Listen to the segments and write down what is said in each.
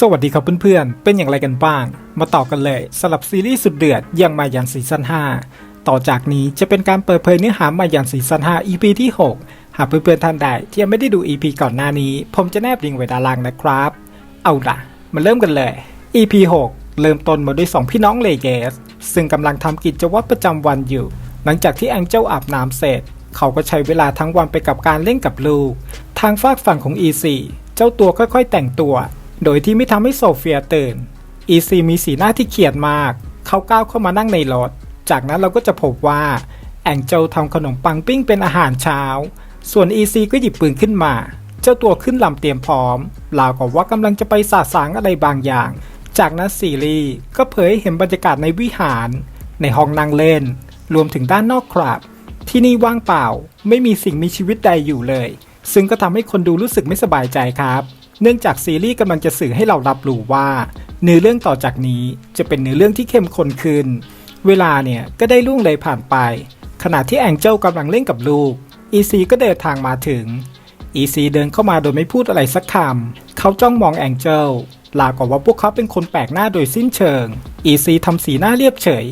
สวัสดีครับเพื่อนๆ เป็นอย่างไรกันบ้าง มาต่อกันเลยสำหรับซีรีส์สุดเดือดยังมายันซีซั่น5 ต่อจากนี้จะเป็นการเปิดเผยเนื้อหามายันซีซั่น5 EP ที่ 6 หากเพื่อนๆท่านใดที่ยังไม่ได้ดู EP ก่อนหน้านี้ ผมจะแนบลิงก์ไว้ด้านล่างนะครับ เอาล่ะ มาเริ่มกันเลย EP 6 เริ่มต้นมาด้วย 2 พี่น้องเลเกส ซึ่งกำลังทำกิจวัตรประจำวันอยู่ หลังจากที่แองเจิลอาบน้ำเสร็จ เขาก็ใช้เวลาทั้งวันไปกับการเล่นกับลูก ทางฝากฝั่งของ E4 เจ้าตัวค่อยๆ แต่งตัว โดยที่ไม่ทำให้โซเฟียตื่น E4 มีสีหน้าที่เครียดมาก เขาก้าวเข้ามานั่งในรถ จากนั้นเราก็จะพบว่า แองเจลทำขนมปังปิ้งเป็นอาหารเช้า ส่วน E4 ก็หยิบปืนขึ้นมา เจ้าตัวขึ้นลำเตรียมพร้อมราวกับว่ากำลังจะไปสาสางอะไรบางอย่าง จากนั้นซีรีก็เผยให้เห็นบรรยากาศในวิหาร ในห้องนั่งเล่น รวมถึงด้านนอกครับ ที่นี่ว่างเปล่า ไม่มีสิ่งมีชีวิตใดอยู่เลย ซึ่งก็ทำให้คนดูรู้สึกไม่สบายใจครับ เนื่องจากซีรีส์กำลังจะสื่อให้เรารับรู้ว่า เนื้อเรื่องต่อจากนี้จะเป็นเนื้อเรื่องที่เข้มข้นขึ้น เวลาเนี่ยก็ได้ล่วงเลยผ่านไป ขณะที่แองเจิลกำลังเล่นกับลูกอีซีก็เดินทางมาถึงอีซีเดินเข้ามาโดยไม่พูดอะไรสักคำ เขาจ้องมองแองเจิลลาวกับว่าพวกเขาเป็นคนแปลกหน้าโดยสิ้นเชิง อีซีทำสีหน้าเรียบเฉย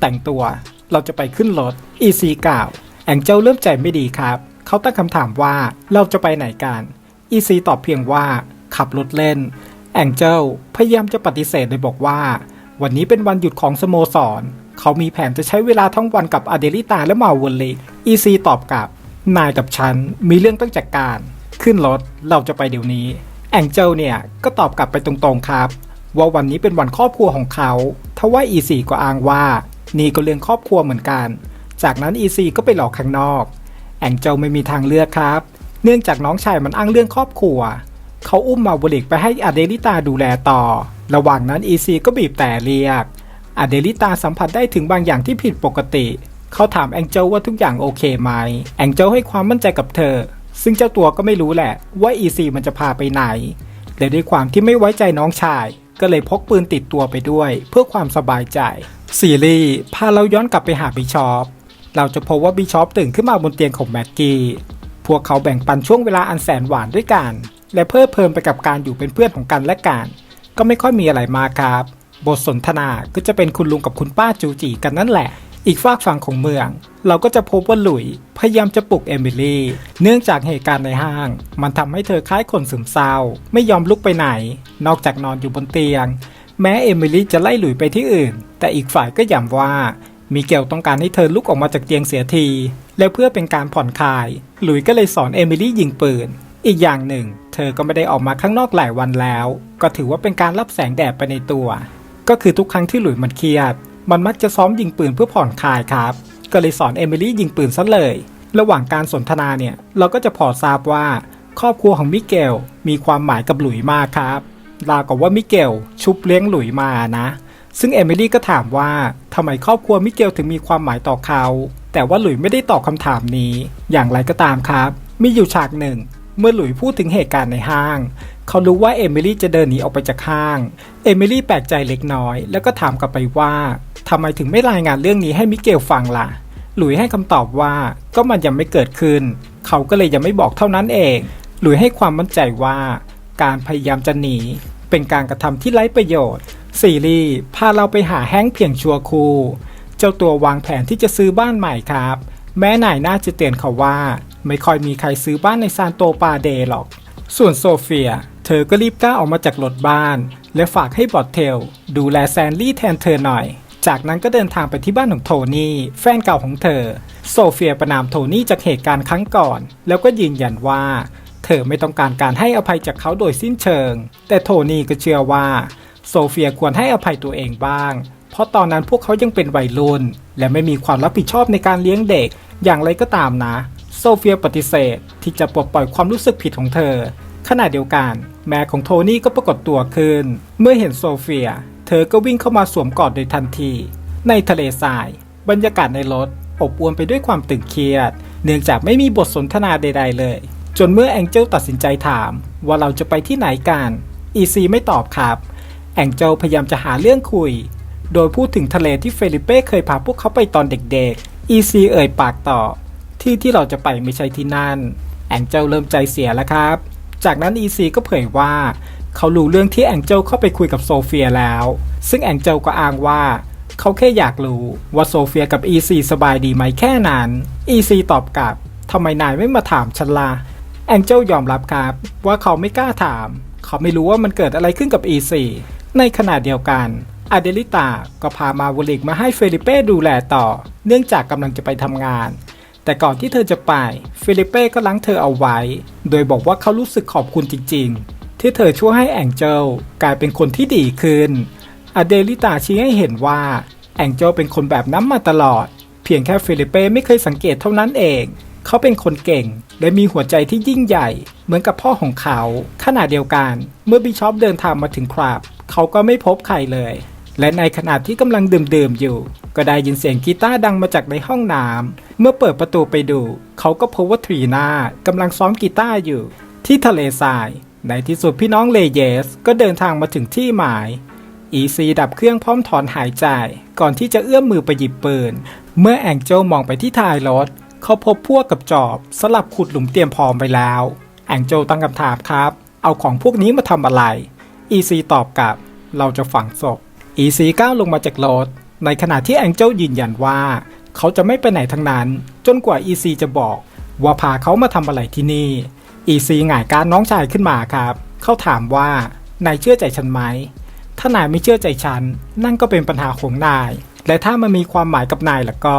แต่งตัว เราจะไปขึ้นรถ อีซีกล่าว แองเจิลเริ่มใจไม่ดีครับ เขาตั้งคำถามว่าเราจะไปไหนกัน อีซีตอบเพียงว่า ขับรถเล่น แองเจิลพยายามจะปฏิเสธโดยบอกว่า วันนี้เป็นวันหยุดของสโมสร เขามีแผนจะใช้เวลาทั้งวันกับอเดลิตาและมาวนลิกอีซีตอบกลับ นายกับฉันมีเรื่องต้องจัดการ ขึ้นรถเราจะไปเดี๋ยวนี้ แองเจิลเนี่ยก็ตอบกลับไปตรงๆครับ ว่าวันนี้เป็นวันครอบครัวของเขาทว่าอีซีก็อ้างว่า นี่ก็เรื่องครอบครัวเหมือนกัน จากนั้นอีซีก็ไปหลอกข้างนอก แองเจิลไม่มีทางเลือกครับ เนื่องจากน้องชายมันอ้างเรื่องครอบครัว เขาอุ้มมาบริกไปให้อเดลิตาดูแลต่อ ระหว่างนั้นอีซีก็บีบแต่เรียก อเดลิตาสัมผัสได้ถึงบางอย่างที่ผิดปกติ เขาถามแองเจลว่าทุกอย่างโอเคไหม แองเจลให้ความมั่นใจกับเธอ ซึ่งเจ้าตัวก็ไม่รู้แหละว่าอีซีมันจะพาไปไหนและด้วยความที่ไม่ไว้ใจน้องชาย ก็เลยพกปืนติดตัวไปด้วย เพื่อความสบายใจ ซีรีส์พาเราย้อนกลับไปหาบิชอป เราจะพบว่าบิชอปตื่นขึ้นมาบนเตียงของแม็กกี้ พวกเขาแบ่งปันช่วงเวลาอันแสนหวานด้วยกัน และเพลิดเพลินไปกับการอยู่เป็นเพื่อนของกันและกัน ก็ไม่ค่อยมีอะไรมาครับ บทสนทนาก็จะเป็นคุณลุงกับคุณป้าจูจีกันนั่นแหละ อีกฝากฝั่งของเมือง เราก็จะพบว่าหลุยพยายามจะปลุกเอมิลี่ เนื่องจากเหตุการณ์ในห้าง มันทำให้เธอคล้ายคนซึมเศร้า ไม่ยอมลุกไปไหน นอกจากนอนอยู่บนเตียง แม้เอมิลี่จะไล่หลุยไปที่อื่น แต่อีกฝ่ายก็ย้ำว่ามิเกลต้องการให้เธอลุกออกมาจากเตียงเสียที และเพื่อเป็นการผ่อนคลาย หลุยก็เลยสอนเอมิลี่ยิงปืน อีกอย่างหนึ่ง เธอก็ไม่ได้ออกมาข้างนอกหลายวันแล้ว ก็ถือว่าเป็นการรับแสงแดดไปในตัว ก็คือทุกครั้งที่หลุยมันเครียด มันมักจะซ้อมยิงปืนเพื่อผ่อนคลายครับ ก็เลยสอนเอมิลี่ยิงปืนซะเลย ระหว่างการสนทนาเนี่ย เราก็จะพอทราบว่า ครอบครัวของมิเกลมีความหมายกับหลุยมากครับราวกับว่ามิเกลชุบเลี้ยงหลุยมานะ ซึ่งเอมิลี่ก็ถามว่าทำไมครอบครัวมิเกลถึงมีความหมายต่อเขา แต่ว่าหลุยไม่ได้ตอบคำถามนี้ อย่างไรก็ตามครับ มีอยู่ฉากหนึ่ง เมื่อหลุยพูดถึงเหตุการณ์ในห้าง เขารู้ว่าเอมิลี่จะเดินหนีออกไปจากห้าง เอมิลี่แปลกใจเล็กน้อย แล้วก็ถามกลับไปว่าทำไมถึงไม่รายงานเรื่องนี้ให้มิเกลฟังล่ะ หลุยให้คำตอบว่าก็มันยังไม่เกิดขึ้น เขาก็เลยยังไม่บอกเท่านั้นเอง หลุยให้ความมั่นใจว่า การพยายามจะหนี เป็นการกระทำที่ไร้ประโยชน์ ซีรีส์พาเราไปหาแฮงค์เพียงชัวคู เจ้าตัววางแผนที่จะซื้อบ้านใหม่ครับ แม้นายน่าจะเตือนเขาว่า ไม่ค่อยมีใครซื้อบ้านในซานโตปาเดหรอก ส่วนโซเฟีย เธอก็รีบก้าวออกมาจากรถบ้าน และฝากให้บอดเทล ดูแลแซนลี่แทนเธอหน่อย จากนั้นก็เดินทางไปที่บ้านของโทนี่แฟนเก่าของเธอ โซเฟียประนามโทนี่จากเหตุการณ์ครั้งก่อน แล้วก็ยืนยันว่าเธอไม่ต้องการการให้อภัยจากเขาโดยสิ้นเชิง แต่โทนี่ก็เชื่อว่า โซเฟียควรให้อภัยตัวเองบ้าง เพราะตอนนั้นพวกเขายังเป็นวัยรุ่น และไม่มีความรับผิดชอบในการเลี้ยงเด็ก อย่างไรก็ตามนะ โซเฟียปฏิเสธ ที่จะปลดปล่อยความรู้สึกผิดของเธอ ขณะเดียวกัน แม่ของโทนี่ก็ปรากฏตัวขึ้น เมื่อเห็นโซเฟีย เธอก็วิ่งเข้ามาสวมกอดโดยทันที ในทะเลทราย บรรยากาศในรถอบอวลไปด้วยความตึงเครียด เนื่องจากไม่มีบทสนทนาใด ๆ เลย จนเมื่อแองเจิลตัดสินใจถาม ว่าเราจะไปที่ไหนกันอีซีไม่ตอบครับ แองเจิลพยายามจะหาเรื่องคุย โดยพูดถึงทะเลที่เฟลิเป้เคยพาพวกเขาไปตอนเด็กๆอีซีเอ่ยปากต่อ ที่ที่เราจะไปไม่ใช่ที่นั่น แองเจลเริ่มใจเสียแล้วครับ จากนั้นอีซีก็เผยว่า เขารู้เรื่องที่แองเจลเข้าไปคุยกับโซเฟียแล้ว ซึ่งแองเจลก็อ้างว่าเขาแค่อยากรู้ว่าโซเฟียกับอีซีสบายดีไหมแค่นั้นอีซีตอบกลับทำไมนายไม่มาถามฉันล่ะแองเจลยอมรับครับ ว่าเขาไม่กล้าถาม เขาไม่รู้ว่ามันเกิดอะไรขึ้นกับอีซีในขณะเดียวกันอเดลิตาก็พามาวลิกมาให้เฟลิเป้ดูแลต่อ เนื่องจากกำลังจะไปทำงาน แต่ก่อนที่เธอจะไปเฟลิเป้ก็ล้างเธอเอาไว้ โดยบอกว่าเขารู้สึกขอบคุณจริง ๆ ที่เธอช่วยให้แองเจลกลายเป็นคนที่ดีขึ้น อเดลิตาชี้ให้เห็นว่าแองเจลเป็นคนแบบนั้นมาตลอด เพียงแค่เฟลิเป้ไม่เคยสังเกตเท่านั้นเอง เขาเป็นคนเก่ง และมีหัวใจที่ยิ่งใหญ่ เหมือนกับพ่อของเขา ขณะเดียวกัน เมื่อบิชอปเดินทางมาถึงครับ เขาก็ไม่พบใครเลย และในขณะที่กำลังดื่มๆอยู่ ก็ได้ยินเสียงกีตาร์ดังมาจากในห้องน้ำเมื่อเปิดประตูไปดู เขาก็พบว่าทรีนากำลังซ้อมกีตาร์อยู่ ที่ทะเลทราย ในที่สุดพี่น้องเลเยส ก็เดินทางมาถึงที่หมายอีซีดับเครื่องพร้อมถอนหายใจ ก่อนที่จะเอื้อมมือไปหยิบปืน เมื่อแองเจลมองไปที่ท้ายรถ เขาพบพวกกับจอบ สลับขุดหลุมเตรียมพร้อมไปแล้ว แองเจลตั้งคำถามครับ เอาของพวกนี้มาทำอะไรอีซีตอบกลับ เราจะฝังศพอีซีก้าวลงมาจากรถ ในขณะที่แองเจลยืนยันว่า เขาจะไม่ไปไหนทั้งนั้น จนกว่าอีซีจะบอก ว่าพาเขามาทำอะไรที่นี่อีซีหงายการน้องชายขึ้นมาครับ เขาถามว่านายเชื่อใจฉันไหม ถ้านายไม่เชื่อใจฉัน นั่นก็เป็นปัญหาของนาย และถ้ามันมีความหมายกับนายแล้วก็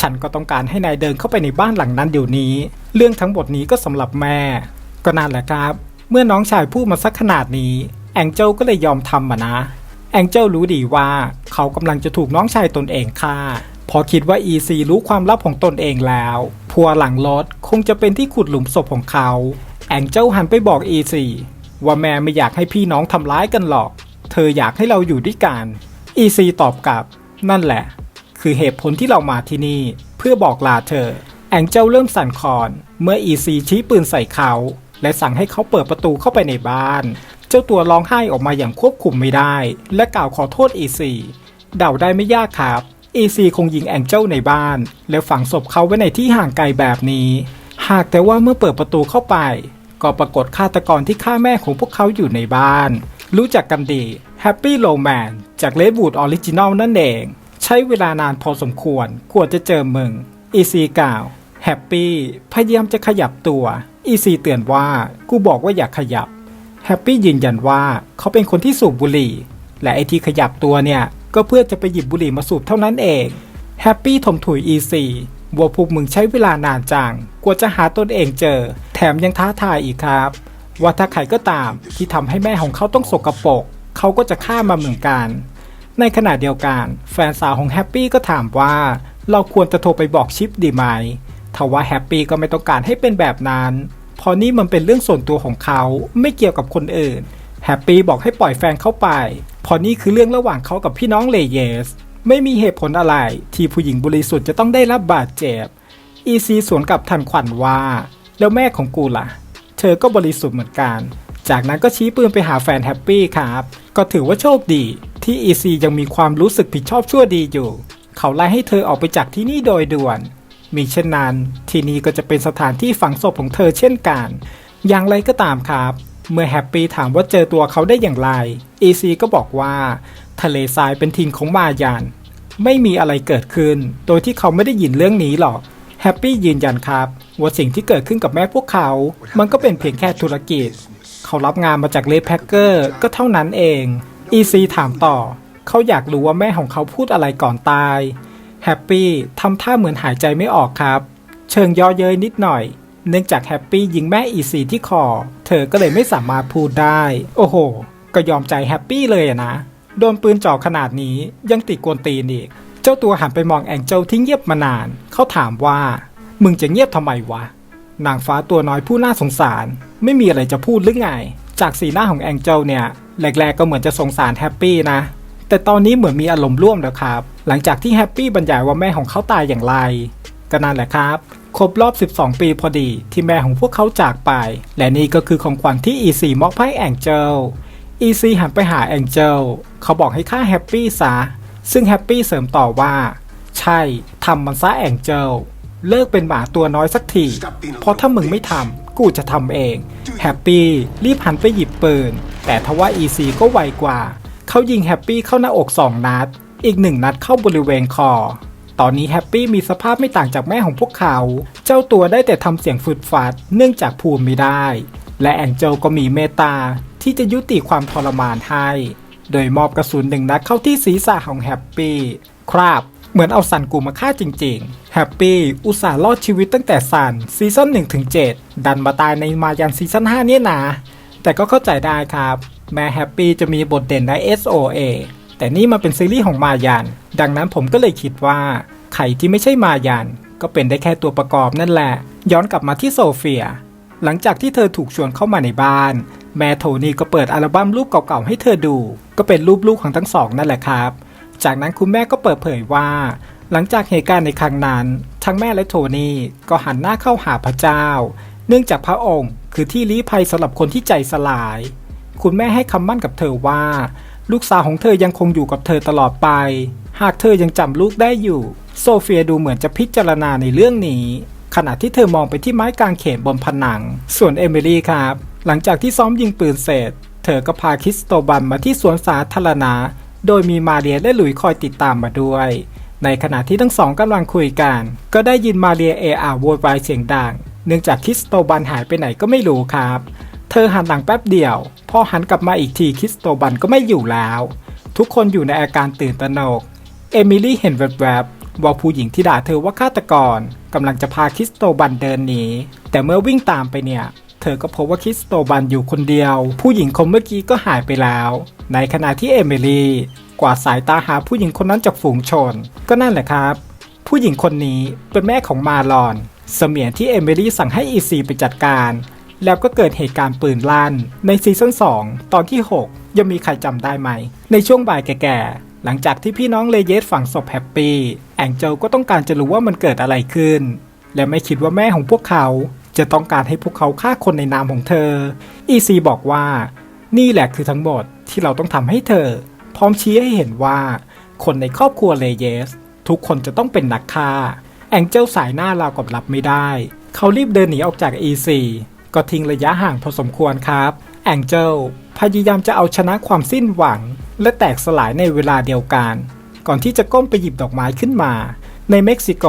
ฉันก็ต้องการให้นายเดินเข้าไปในบ้านหลังนั้นเดี๋ยวนี้ เรื่องทั้งหมดนี้ก็สำหรับแม่ ก็นั่นแหละครับ เมื่อน้องชายพูดมาสักขนาดนี้ แองเจลก็เลยยอมทำมานะ แองเจลรู้ดีว่าเขากำลังจะถูกน้องชายตนเองฆ่า พอคิดว่าอีซีรู้ความลับของตนเองแล้ว พัวหลังรถคงจะเป็นที่ขุดหลุมศพของเขา แองเจลหันไปบอกอีซีว่าแม่ไม่อยากให้พี่น้องทำร้ายกันหรอก เธออยากให้เราอยู่ด้วยกันอีซีตอบกลับ นั่นแหละ คือเหตุผลที่เรามาที่นี่ เพื่อบอกลาเธอ แองเจลเริ่มสั่นคลอน เมื่ออีซีชี้ปืนใส่เขา และสั่งให้เขาเปิดประตูเข้าไปในบ้าน เจ้าตัวร้องไห้ออกมาอย่างควบคุมไม่ได้ และกล่าวขอโทษอีซีเดาได้ไม่ยากครับอีซีคงยิงแองเจลในบ้าน แล้วฝังศพเขาไว้ในที่ห่างไกลแบบนี้ หากแต่ว่าเมื่อเปิดประตูเข้าไป ก็ปรากฏฆาตกรที่ฆ่าแม่ของพวกเขาอยู่ในบ้าน รู้จักกันดี Happy l o w m a n จากเลบูดออริจินอลนั่นเอง ใช้เวลานานพอสมควรกว่าจะเจอมึงอีซีกล่าวแฮปปี้พยายามจะขยับตัวอีซีเตือนว่ากูบอกว่าอย่าขยับ แฮปปี้ยืนยันว่าเขาเป็นคนที่สูบบุหรี่ และไอที่ขยับตัวเนี่ย ก็เพื่อจะไปหยิบบุหรี่มาสูบเท่านั้นเอง แฮปปี้ถมถุยอีซีว่าพวกมึงใช้เวลานานจังกว่าจะหาตนเองเจอ แถมยังท้าทายอีกครับ ว่าถ้าใครก็ตามที่ทำให้แม่ของเขาต้องสกรปรกเขาก็จะฆ่ามาเหมือนกัน ในขณะเดียวกัน แฟนสาวของแฮปปี้ก็ถามว่า เราควรจะโทรไปบอกชิปดีไหมทว่าแฮปปี้ก็ไม่ต้องการให้เป็นแบบนั้น เพราะนี่มันเป็นเรื่องส่วนตัวของเขาไม่เกี่ยวกับคนอื่น แฮปปี้บอกให้ปล่อยแฟนเข้าไป เพราะนี่คือเรื่องระหว่างเขากับพี่น้องเลเยส ไม่มีเหตุผลอะไร ที่ผู้หญิงบริสุทธิ์จะต้องได้รับบาดเจ็บ อีซีสวนกับทันขวัญว่า แล้วแม่ของกูล่ะ เธอก็บริสุทธิ์เหมือนกัน จากนั้นก็ชี้ปืนไปหาแฟนแฮปปี้ครับ ก็ถือว่าโชคดี ที่อีซียังมีความรู้สึกผิดชอบชั่วดีอยู่ เขาไล่ให้เธอออกไปจากที่นี่โดยด่วน มีเช่นนั้น ที่นี่ก็จะเป็นสถานที่ฝังศพของเธอเช่นกัน อย่างไรก็ตามครับ เมื่อแฮปปี้ถามว่าเจอตัวเขาได้อย่างไรอีซีก็บอกว่า ทะเลทรายเป็นถิ่นของมายัน ไม่มีอะไรเกิดขึ้น โดยที่เขาไม่ได้ยินเรื่องนี้หรอกแฮปปี้ยืนยันครับว่าสิ่งที่เกิดขึ้นกับแม่พวกเขา มันก็เป็นเพียงแค่ธุรกิจ เขารับงานมาจากเลแพ็กเกอร์ก็เท่านั้นเองอีซีถามต่อ เขาอยากรู้ว่าแม่ของเขาพูดอะไรก่อนตาย แฮปปี้ทำท่าเหมือนหายใจไม่ออกครับ เชิงย่อเย้ยนิดหน่อย เนื่องจากแฮปปี้ยิงแม่อีซีที่คอ เธอก็เลยไม่สามารถพูดได้ โอ้โห ก็ยอมใจแฮปปี้เลยนะโดนปืนจ่อขนาดนี้ยังติดกวนตีนอีก เจ้าตัวหันไปมองแองเจลที่เงียบมานาน เขาถามว่า มึงจะเงียบทำไมวะ นางฟ้าตัวน้อยผู้น่าสงสาร ไม่มีอะไรจะพูดหรือไง จากสีหน้าของแองเจลเนี่ย แรกๆก็เหมือนจะสงสารแฮปปี้นะ แต่ตอนนี้เหมือนมีอารมณ์ร่วมแล้วครับ หลังจากที่แฮปปี้บรรยายว่าแม่ของเขาตายอย่างไร ก็นั่นแหละครับ ครบรอบ 12 ปีพอดีที่แม่ของพวกเขาจากไป และนี่ก็คือของขวัญที่อีซีมอบให้แองเจลอีซีหันไปหาแองเจลเขาบอกให้ฆ่าแฮปปี้ซะ ซึ่งแฮปปี้เสริมต่อว่า ใช่ทำมันซะแองเจลเลิกเป็นหมาตัวน้อยสักที เพราะถ้ามึงไม่ทำ กูจะทำเอง แฮปปี้รีบหันไปหยิบปืน แต่ทว่าอีซีก็ไวกว่า เขายิงแฮปปี้เข้าหน้าอกสองนัด อีกหนึ่งนัดเข้าบริเวณคอ ตอนนี้แฮปปี้มีสภาพไม่ต่างจากแม่ของพวกเขา เจ้าตัวได้แต่ทำเสียงฝืดฟัดเนื่องจากภูมิไม่ได้ และแองเจลก็มีเมตตาที่จะยุติความทรมานให้ โดยมอบกระสุนหนึ่งนัดเข้าที่ศีรษะของแฮปปี้ ครับเหมือนเอาสันกูมาฆ่าจริงๆ แฮปปี้อุตส่าห์รอดชีวิตตั้งแต่สันซีซั่น1ถึง7ดันมาตายในมายันซีซั่น5เนี่ยนะ แต่ก็เข้าใจได้ครับ แม้แฮปปี้จะมีบทเด่นใน SOA แต่นี่มาเป็นซีรีส์ของมายันดังนั้นผมก็เลยคิดว่าใครที่ไม่ใช่มายันก็เป็นได้แค่ตัวประกอบนั่นแหละ ย้อนกลับมาที่โซเฟีย หลังจากที่เธอถูกชวนเข้ามาในบ้าน แม่โทนี่ก็เปิดอัลบั้มรูปเก่าๆให้เธอดู ก็เป็นรูปลูกของทั้งสองนั่นแหละครับ จากนั้นคุณแม่ก็เปิดเผยว่า หลังจากเหตุการณ์ในครั้งนั้น ทั้งแม่และโทนี่ก็หันหน้าเข้าหาพระเจ้า เนื่องจากพระองค์ คือที่ลี้ภัยสำหรับคนที่ใจสลาย คุณแม่ให้คำมั่นกับเธอว่า ลูกสาวของเธอยังคงอยู่กับเธอตลอดไป หากเธอยังจำลูกได้อยู่ โซเฟียดูเหมือนจะพิจารณาในเรื่องนี้ ขณะที่เธอมองไปที่ไม้กางเขนบนผนัง ส่วนเอมิลี่ครับ หลังจากที่ซ้อมยิงปืนเสร็จ เธอก็พาคริสโตบันมาที่สวนสาธารณะ โดยมีมาเรียและหลุยคอยติดตามมาด้วย ในขณะที่ทั้งสองกำลังคุยกัน ก็ได้ยินมาเรียเออาโวยวายเสียงดัง เนื่องจากคริสโตบันหายไปไหนก็ไม่รู้ครับ เธอหันหลังแป๊บเดียว พอหันกลับมาอีกทีคริสโตบันก็ไม่อยู่แล้ว ทุกคนอยู่ในอาการตื่นตระหนก เอมิลี่เห็นแวบๆว่าผู้หญิงที่ด่าเธอว่าฆาตกรกำลังจะพาคริสโตบันเดินหนีแต่เมื่อวิ่งตามไปเนี่ย เธอก็พบว่าคริสโตบันอยู่คนเดียว ผู้หญิงคนเมื่อกี้ก็หายไปแล้ว ในขณะที่เอมิลี่กวาดสายตาหาผู้หญิงคนนั้นจากฝูงชน ก็นั่นแหละครับ ผู้หญิงคนนี้เป็นแม่ของมาลอน เสมียนที่เอมิลี่สั่งให้อีซีไปจัดการ แล้วก็เกิดเหตุการณ์ปืนลั่น ในซีซั่น2 ตอนที่ 6 ยังมีใครจำได้ไหม ในช่วงบ่ายแก่ๆ หลังจากที่พี่น้องเลเยสฝังศพแฮปปี้แองเจลก็ต้องการจะรู้ว่ามันเกิดอะไรขึ้น และไม่คิดว่าแม่ของพวกเขา จะต้องการให้พวกเขาฆ่าคนในนามของเธออีซีบอกว่า นี่แหละคือทั้งหมดที่เราต้องทำให้เธอ พร้อมชี้ให้เห็นว่า คนในครอบครัวเลเยส ทุกคนจะต้องเป็นนักฆ่าแองเจลสายหน้าราวกับรับไม่ได้ เขารีบเดินหนีออกจาก E4 ก็ทิ้งระยะห่างพอสมควรครับแองเจลพยายามจะเอาชนะความสิ้นหวัง และแตกสลายในเวลาเดียวกัน ก่อนที่จะก้มไปหยิบดอกไม้ขึ้นมา ในเม็กซิโก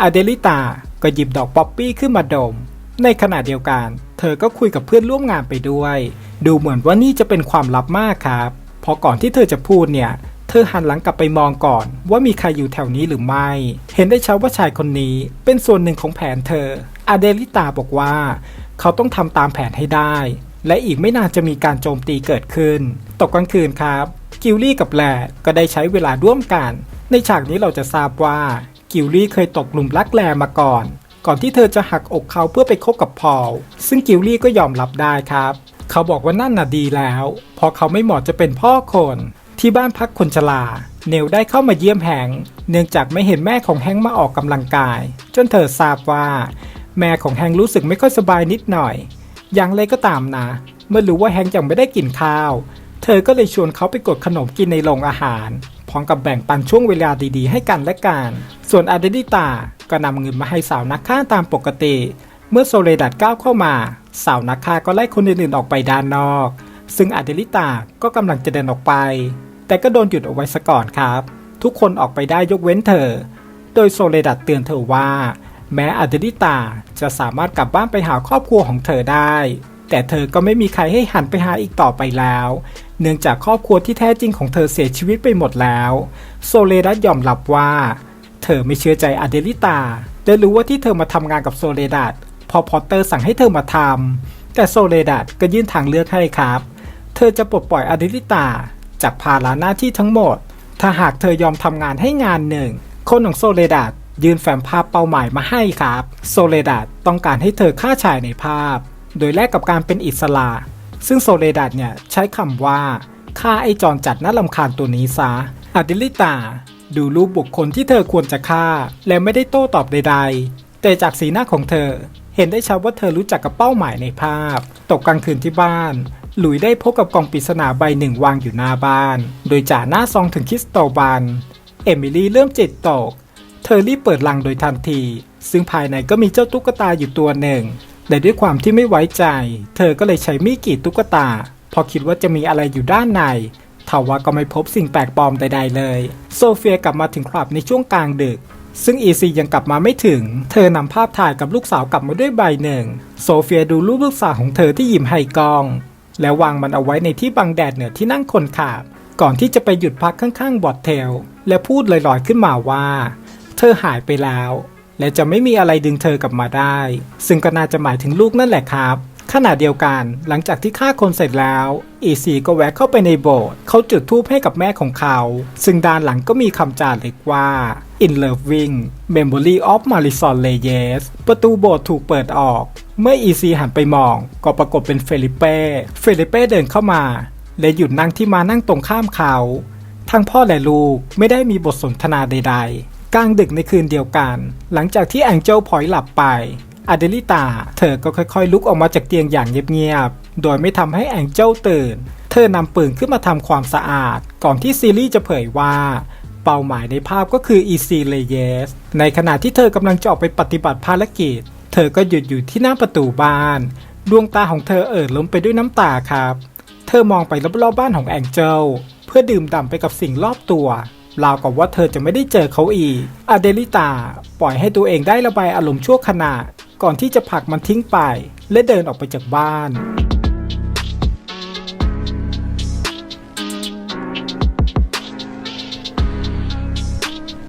อเดลิตาก็หยิบดอกป๊อปปี้ขึ้นมาดม ในขณะเดียวกัน เธอก็คุยกับเพื่อนร่วมงานไปด้วย ดูเหมือนว่านี่จะเป็นความลับมากครับ เพราะก่อนที่เธอจะพูดเนี่ย เธอหันหลังกลับไปมองก่อนว่ามีใครอยู่แถวนี้หรือไม่ เห็นได้ชัดว่าชายคนนี้เป็นส่วนหนึ่งของแผนเธออเดลิตาบอกว่า เขาต้องทำตามแผนให้ได้ และอีกไม่นานจะมีการโจมตีเกิดขึ้น ตกกลางคืนครับ กิลลี่กับแลก็ได้ใช้เวลาร่วมกัน ในฉากนี้เราจะทราบว่า กิลลี่เคยตกหลุมรักแลมาก่อน ก่อนที่เธอจะหักอกเขาเพื่อไปคบกับพอล ซึ่งกิลลี่ก็ยอมรับได้ครับ เขาบอกว่านั่นน่ะดีแล้ว เพราะเขาไม่เหมาะจะเป็นพ่อคน ที่บ้านพักคนชราเนลได้เข้ามาเยี่ยมแฮงเนื่องจากไม่เห็นแม่ของแฮงมาออกกำลังกาย จนเธอทราบว่า แม่ของแฮงรู้สึกไม่ค่อยสบายนิดหน่อย อย่างไรก็ตามนะ เมื่อรู้ว่าแฮงยังไม่ได้กินข้าว เธอก็เลยชวนเขาไปกดขนมกินในโรงอาหาร พร้อมกับแบ่งปันช่วงเวลาดีๆ ให้กันและกัน ส่วนอาเดลิตาก็นำเงินมาให้สาวนักฆ่าตามปกติ เมื่อโซเลดัดก้าวเข้ามา สาวนักฆ่าก็ไล่คนอื่นๆออกไปด้านนอก ซึ่งอาเดลิตาก็กำลังจะเดินออกไป แต่ก็โดนหยุดเอาไว้ซะก่อนครับ ทุกคนออกไปได้ยกเว้นเธอ โดยโซเลดัดเตือนเธอว่า แม้อเดลิตาจะสามารถกลับบ้านไปหาครอบครัวของเธอได้ แต่เธอก็ไม่มีใครให้หันไปหาอีกต่อไปแล้ว เนื่องจากครอบครัวที่แท้จริงของเธอเสียชีวิตไปหมดแล้ว โซเลดัสยอมรับว่า เธอไม่เชื่อใจอเดลิตาและรู้ว่าที่เธอมาทำงานกับโซเลดัสพอพอตเตอร์สั่งให้เธอมาทำแต่โซเลดัสก็ยื่นทางเลือกให้ครับ เธอจะปลดปล่อยอเดลิตาจากภาระหน้าที่ทั้งหมด ถ้าหากเธอยอมทำงานให้งานหนึ่ง คนของโซเลดัส ยืนแฟ้มภาพเป้าหมายมาให้ครับ โซเลดัสต้องการให้เธอฆ่าชายในภาพ โดยแลกกับการเป็นอิสระ ซึ่งโซเลดัสเนี่ยใช้คำว่าฆ่าไอจอนจัดน่าลำคาญตัวนี้ซะอาดิลิตา ดูรูปบุคคลที่เธอควรจะฆ่า และไม่ได้โต้ตอบใด ๆ แต่จากสีหน้าของเธอ เห็นได้ชัดว่าเธอรู้จักกับเป้าหมายในภาพ ตกกลางคืนที่บ้าน หลุยได้พบกับกล่องปริศนาใบหนึ่งวางอยู่หน้าบ้าน โดยจ่าหน้าซองถึงคริสโตบัน เอมิลี่เริ่มจิตตก เธอรีบเปิดลังโดยทันที ซึ่งภายในก็มีเจ้าตุ๊กตาอยู่ตัวหนึ่ง แต่ด้วยความที่ไม่ไว้ใจ เธอก็เลยใช้มีดกรีดตุ๊กตา พอคิดว่าจะมีอะไรอยู่ด้านในทว่าก็ไม่พบสิ่งแปลกปลอมใดๆเลย โซเฟียกลับมาถึงคลับในช่วงกลางดึก ซึ่งอีซียังกลับมาไม่ถึง เธอนำภาพถ่ายกับลูกสาวกลับมาด้วยใบหนึ่ง โซเฟียดูรูปลูกสาวของเธอที่ยิ้มให้กล้อง แล้ววางมันเอาไว้ในที่บังแดดเหนือที่นั่งคนขับ ก่อนที่จะไปหยุดพักข้างๆบอดเทล และพูดลอยๆขึ้นมาว่า เธอหายไปแล้ว และจะไม่มีอะไรดึงเธอกลับมาได้ ซึ่งก็น่าจะหมายถึงลูกนั่นแหละครับขณะเดียวกันหลังจากที่ฆ่าคนเสร็จแล้วอีซีก็แวะเข้าไปในโบสถ์เขาจุดธูปให้กับแม่ของเขา ซึ่งด้านหลังก็มีคำจารึกว่า In Loving Memory of Marisol Reyes ประตูโบสถ์ถูกเปิดออก เมื่ออีซีหันไปมอง ก็ปรากฏเป็นเฟลิเป้เฟลิเป้เดินเข้ามา และหยุดนั่งที่มานั่งตรงข้ามเขา ทั้งพ่อและลูกไม่ได้มีบทสนทนาใด ๆ กลางดึกในคืนเดียวกัน หลังจากที่แองเจิลพอยต์หลับไปอเดลิตา เธอก็ค่อยๆ ลุกออกมาจากเตียงอย่างเงียบๆ โดยไม่ทำให้แองเจิลตื่น เธอนำปืนขึ้นมาทำความสะอาด ก่อนที่ซีรีส์จะเผยว่า เป้าหมายในภาพก็คืออีซีเลเยส ในขณะที่เธอกำลังจะออกไปปฏิบัติภารกิจ เธอก็หยุดอยู่ที่หน้าประตูบ้าน ดวงตาของเธอเอ่อล้นไปด้วยน้ำตาครับ เธอมองไปรอบๆบ้านของแองเจิลเพื่อดื่มด่ำไปกับสิ่งรอบตัว ราวกับว่าเธอจะไม่ได้เจอเขาอีก อเดลิตาปล่อยให้ตัวเองได้ระบายอารมณ์ชั่วขณะ ก่อนที่จะผลักมันทิ้งไป และเดินออกไปจากบ้าน